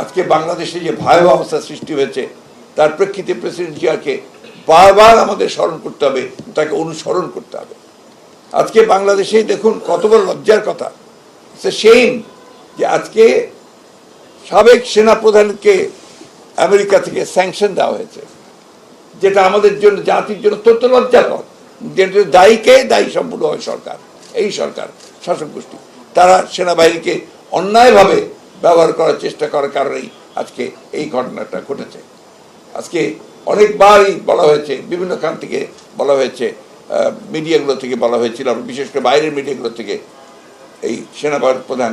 আজকে বাংলাদেশে যে ভয়াবহ অবস্থা সৃষ্টি হয়েছে, তার প্রেক্ষিতে প্রেসিডেন্ট জিয়াকে বারবার আমাদের স্মরণ করতে হবে, তাকে অনুসরণ করতে হবে। আজকে বাংলাদেশে দেখুন কত বড় লজ্জার কথা। সেইম যে আজকে সাবেক সেনাপ্রধানকে আমেরিকা থেকে স্যাংশন দেওয়া হয়েছে, যেটা আমাদের জন্য, জাতির জন্য তথ্য লজ্জাকর। যেটা দায়ীকে দায়ী সম্পূর্ণ হয় সরকার, এই সরকার, শাসক গোষ্ঠী। তারা সেনাবাহিনীকে অন্যায়ভাবে ব্যবহার করার চেষ্টা করার কারণেই আজকে এই ঘটনাটা ঘটেছে। আজকে অনেকবারই বলা হয়েছে, বিভিন্ন খান থেকে বলা হয়েছে মিডিয়াগুলো থেকে বলা হয়েছিল বিশেষ করে বাইরের মিডিয়াগুলো থেকে এই সেনাবাহিনী প্রধান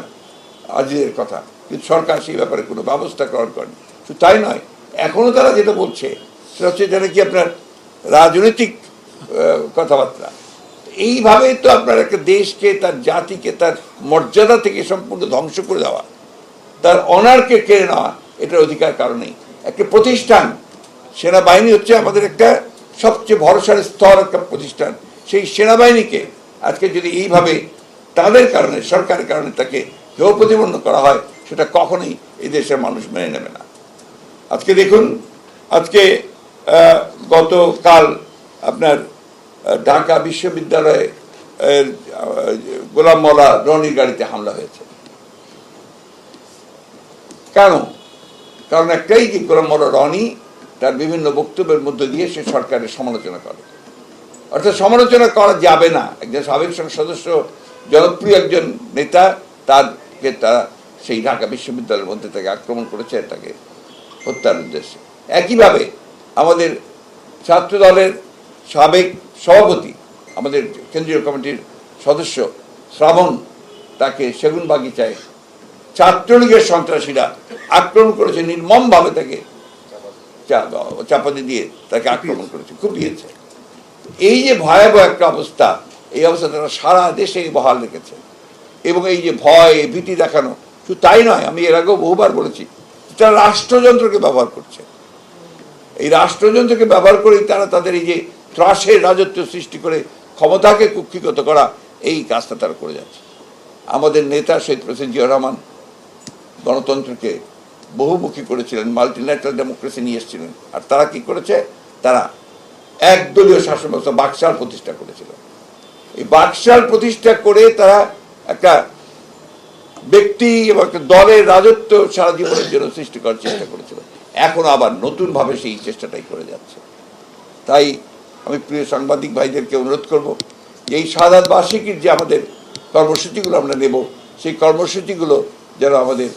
আজিজের কথা। কিন্তু সরকার সেই ব্যাপারে কোনো ব্যবস্থা গ্রহণ করেনি। শুধু তাই নয় এখনও তারা যেটা বলছে, সেটা হচ্ছে যেন কি আপনার রাজনৈতিক কথাবার্তা। এইভাবে তো আপনার একটা দেশকে, তার জাতিকে, তার মর্যাদা থেকে সম্পূর্ণ ধ্বংস করে দেওয়া। তার অনারকে কেড়ে নেওয়া এটার অধিকার কারণেই। একটা প্রতিষ্ঠান, সেনাবাহিনী হচ্ছে আমাদের একটা সবচেয়ে ভরসার স্তর, একটা প্রতিষ্ঠান। সেই সেনাবাহিনীকে আজকে যদি এইভাবে তাদের কারণে, সরকারের কারণে তাকে হেয় প্রতিপন্ন করা হয়, সেটা কখনোই এই দেশের মানুষ মেনে নেবে না। আজকে দেখুন, আজকে গতকাল আপনার ঢাকা বিশ্ববিদ্যালয়ে গোলাম মৌলা রনির গাড়িতে হামলা হয়েছে। কেন কারণ একটাই যে গোলাম মৌলা রনি তার বিভিন্ন বক্তব্যের মধ্যে দিয়ে সে সরকারের সমালোচনা করে। অর্থাৎ সমালোচনা করা যাবে না। একজন সাবেক সংসদ সদস্য, জনপ্রিয় একজন নেতা, তারকে তারা সেই ঢাকা বিশ্ববিদ্যালয়ের মধ্যে তাকে আক্রমণ করেছে তাকে হত্যার উদ্দেশ্যে। একইভাবে আমাদের ছাত্র দলের সাবেক সভাপতি, আমাদের কেন্দ্রীয় কমিটির সদস্য শ্রাবণ, তাকে সেগুন বাগিচায় ছাত্রলীগের সন্ত্রাসীরা আক্রমণ করেছে, নির্মমভাবে তাকে চাপাতি দিয়ে তাকে আক্রমণ করেছে, কুপিয়েছে। এই যে ভয়াবহ একটা অবস্থা, এই অবস্থা তারা সারা দেশে বহাল রেখেছে। এবং এই যে ভয়, ভীতি দেখানো, শুধু তাই নয়, আমি এর আগেও বহুবার বলেছি তারা রাষ্ট্রযন্ত্রকে ব্যবহার করছে। এই রাষ্ট্রযন্ত্রকে ব্যবহার করেই তারা তাদের এই যে ত্রাসের রাজত্ব সৃষ্টি করে ক্ষমতাকে কুক্ষিগত করা, এই কাজটা তারা করে যাচ্ছে। আমাদের নেতা শহীদ প্রেসিডেন্ট জিয়া রহমান গণতন্ত্রকে বহুমুখী করেছিলেন মাল্টিন্যাশনাল ডেমোক্রেসি নিয়ে এসেছিলেন। আর তারা কি করেছে? তারা একদলীয় শাসন ব্যবস্থা বাকশাল প্রতিষ্ঠা করেছিল। এই বাকশাল প্রতিষ্ঠা করে তারা একটা ব্যক্তি এবং একটা দলের রাজত্ব সারা জীবনের জন্য সৃষ্টি করার চেষ্টা করেছিল। এখন আবার নতুনভাবে সেই চেষ্টাটাই করে যাচ্ছে। তাই আমি প্রিয় সাংবাদিক ভাইদেরকে অনুরোধ করব যে এই সাদাত বার্ষিকীর যে আমাদের কর্মসূচিগুলো আমরা নেব, সেই কর্মসূচিগুলো যেন আমাদের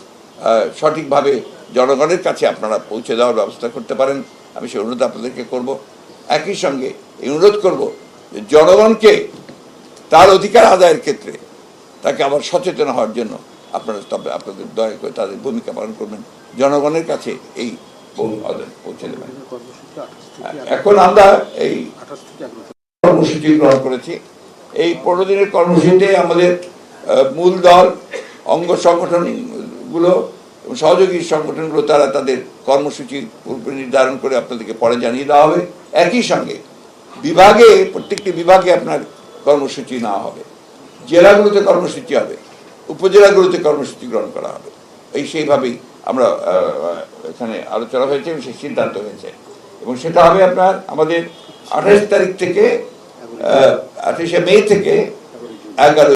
সঠিকভাবে জনগণের কাছে আপনারা পৌঁছে দেওয়ার ব্যবস্থা করতে পারেন। আমি সেই অনুরোধ আপনাদেরকে করব। একই সঙ্গে এই অনুরোধ করব যে জনগণকে তার অধিকার আদায়ের ক্ষেত্রে তাকে আবার সচেতন হওয়ার জন্য আপনারা তবে আপনাদের দয়া করে তাদের ভূমিকা পালন করবেন। জনগণের কাছে এই পৌঁছে দেবেন। এখন আমরা এই কর্মসূচি গ্রহণ করেছি। এই পনেরো দিনের কর্মসূচিতে আমাদের মূল দল, অঙ্গ সংগঠনগুলো এবং সহযোগী সংগঠনগুলো, তারা তাদের কর্মসূচি নির্ধারণ করে আপনাদেরকে পরে জানিয়ে দেওয়া হবে। একই সঙ্গে বিভাগে, প্রত্যেকটি বিভাগে আপনার কর্মসূচি নেওয়া হবে। জেলাগুলোতে কর্মসূচি হবে, উপজেলাগুলোতে কর্মসূচি গ্রহণ করা হবে। এই সেইভাবেই আমরা এখানে আলোচনা হয়েছে, এবং সেই সিদ্ধান্ত হয়েছে। এবং সেটা হবে আপনার আমাদের আঠাশ তারিখ থেকে আঠাশে মে থেকে এগারো